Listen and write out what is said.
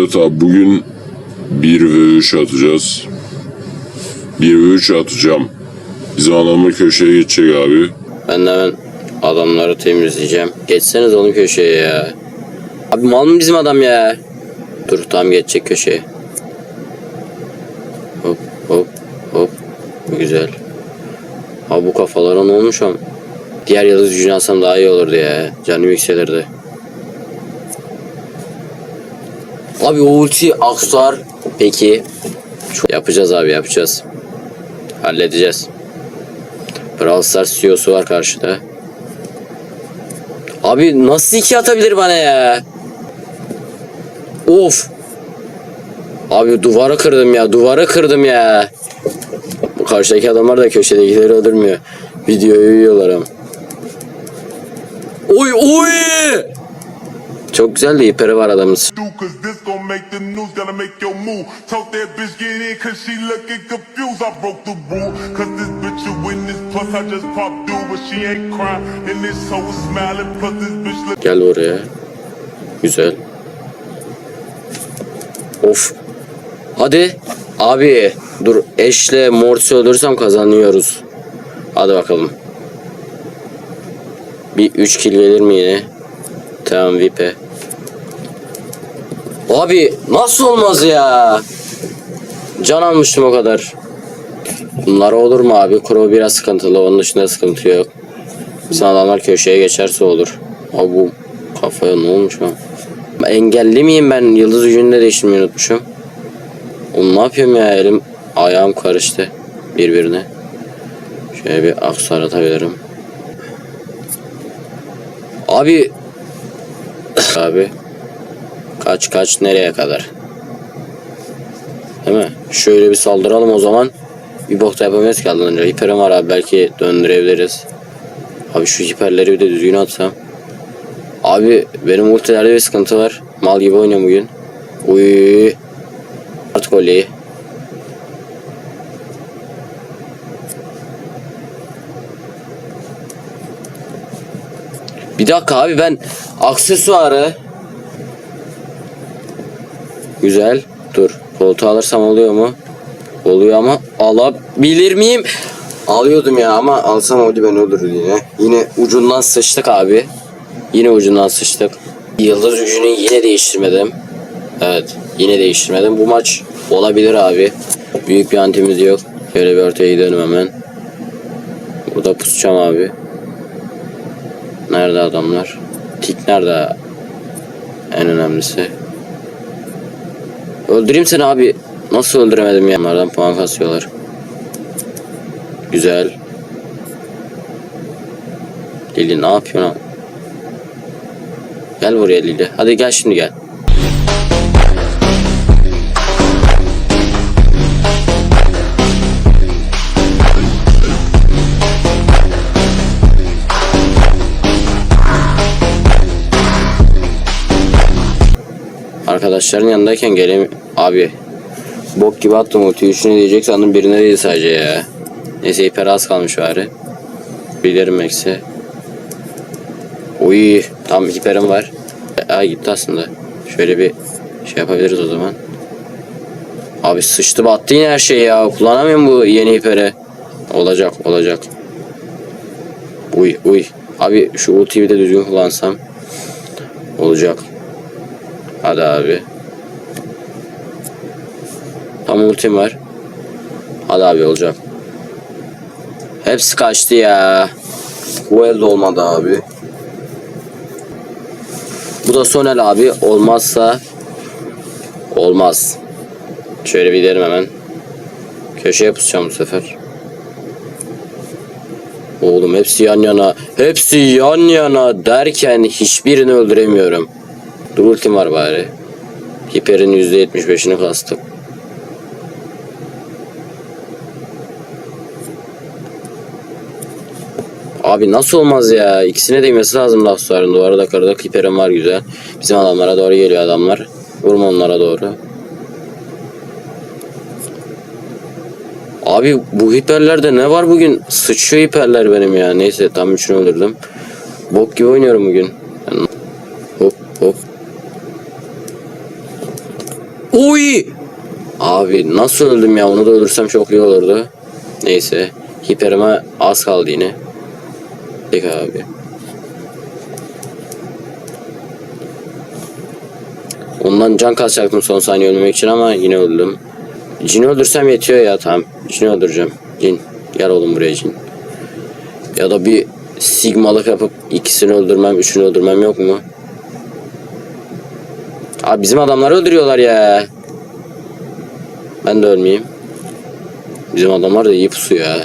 Evet abi bugün 1 ve 3 atacağız. 1 ve 3 atacağım. Bizim adamı köşeye geçecek abi. Ben de hemen adamları temizleyeceğim. Geçseniz onun köşeye ya. Abi mal mı bizim adam ya? Dur tam geçecek köşeye. Hop hop hop. Güzel. Abi bu kafalara ne olmuş am? Diğer yıldız gücünü alsam daha iyi olurdu ya. Canım yükselirdi. Abi o ulti aksuar. Peki. Çok- Yapacağız abi yapacağız. Halledeceğiz. Brawl Stars CEO'su var karşıda. Abi nasıl iki atabilir bana ya? Of. Abi duvara kırdım ya. Duvara kırdım ya. Bu karşıdaki adamlar da köşedekileri öldürmüyor. Videoyu yiyorlar ama. Oy oy. Çok güzel de hiperi var adamın. Gel buraya. Güzel. Of. Hadi. Abi dur eşle Mortis'i öldürürsem kazanıyoruz. Hadi bakalım. Bir 3 kill gelir mi yine? Tamam Vipe. Abi nasıl olmaz ya? Can almıştım o kadar. Bunlar olur mu abi? Kuro biraz sıkıntılı. Onun dışında sıkıntı yok. Bizim adamlar köşeye geçerse olur. Abi bu kafaya ne olmuş lan? Engelli miyim ben? Yıldız gücünü de değiştirmeyi unutmuşum. Oğlum ne yapıyorum ya? Elim ayağım karıştı birbirine. Şöyle bir aksar atabilirim. Abi abi kaç kaç nereye kadar? Değil mi? Şöyle bir saldıralım o zaman. Bir bok da yapamayız ki aldığında. Hiperim var abi belki döndürebiliriz. Abi şu hiperleri bir de düzgün atsam. Abi benim ultilerde bir sıkıntı var. Mal gibi oynuyorum bugün. Uy. Artık golü. Bir dakika abi ben aksesuarı Güzel. Dur. Koltuğu alırsam oluyor mu? Oluyor ama alabilir miyim? Alıyordum ya ama alsam oldu ben öldürür yine. Yine ucundan sıçtık abi. Yine ucundan sıçtık. Yıldız gücünü yine değiştirmedim. Evet yine değiştirmedim. Bu maç olabilir abi. Büyük bir antimiz yok. Şöyle bir ortaya gidelim hemen. Burada pusacağım abi. Nerede adamlar? Tik nerede? En önemlisi. Öldüreyim seni abi. Nasıl öldüremedim ya? Puan kasıyorlar. Güzel. Lili ne yapıyorsun? Gel buraya Lili. Hadi gel şimdi gel. Arkadaşların yanındayken gelem abi bok gibi attım ultiyi üçüne diyecek sandım birine değil sadece ya. Neyse hiper az kalmış bari. Bilirim eksi. Uy tam hiperim var. Aa gitti aslında. Şöyle bir şey yapabiliriz o zaman. Abi sıçtı battı yine her şey ya. Kullanamıyorum bu yeni hiperi. Olacak olacak. Uy uy. Abi şu ultiyi de düzgün kullansam. Olacak. Hadi abi. Tam ultim var. Hadi abi olacak. Hepsi kaçtı ya. Bu elde olmadı abi. Bu da son el abi. Olmazsa olmaz. Şöyle bir gidelim hemen. Köşeye pusacağım bu sefer. Oğlum hepsi yan yana. Hepsi yan yana derken hiçbirini öldüremiyorum. Dur ultim var bari. Hiper'in %75'ini kastım. Abi nasıl olmaz ya? İkisine değmesi lazım laf suarın. Duvara da kırdık. Hiper'im var güzel. Bizim adamlara doğru geliyor adamlar. Vurma onlara doğru. Abi bu hiperlerde ne var bugün? Sıçıyor hiperler benim ya. Neyse tam üçünü öldürdüm. Bok gibi oynuyorum bugün. Hop hop. Oy! Abi nasıl öldüm ya onu da öldürsem çok iyi olurdu. Neyse. Hiperime az kaldı yine. Peki abi. Ondan can kasacaktım son saniye ölmemek için ama yine öldüm. Cin'i öldürsem yetiyor ya tamam. Cin'i öldüreceğim. Cin. Gel oğlum buraya Cin. Ya da bir sigmalık yapıp ikisini öldürmem, üçünü öldürmem yok mu? Abi bizim adamları öldürüyorlar ya. Ben de ölmeyeyim. Bizim adamlar da iyi pusu ya.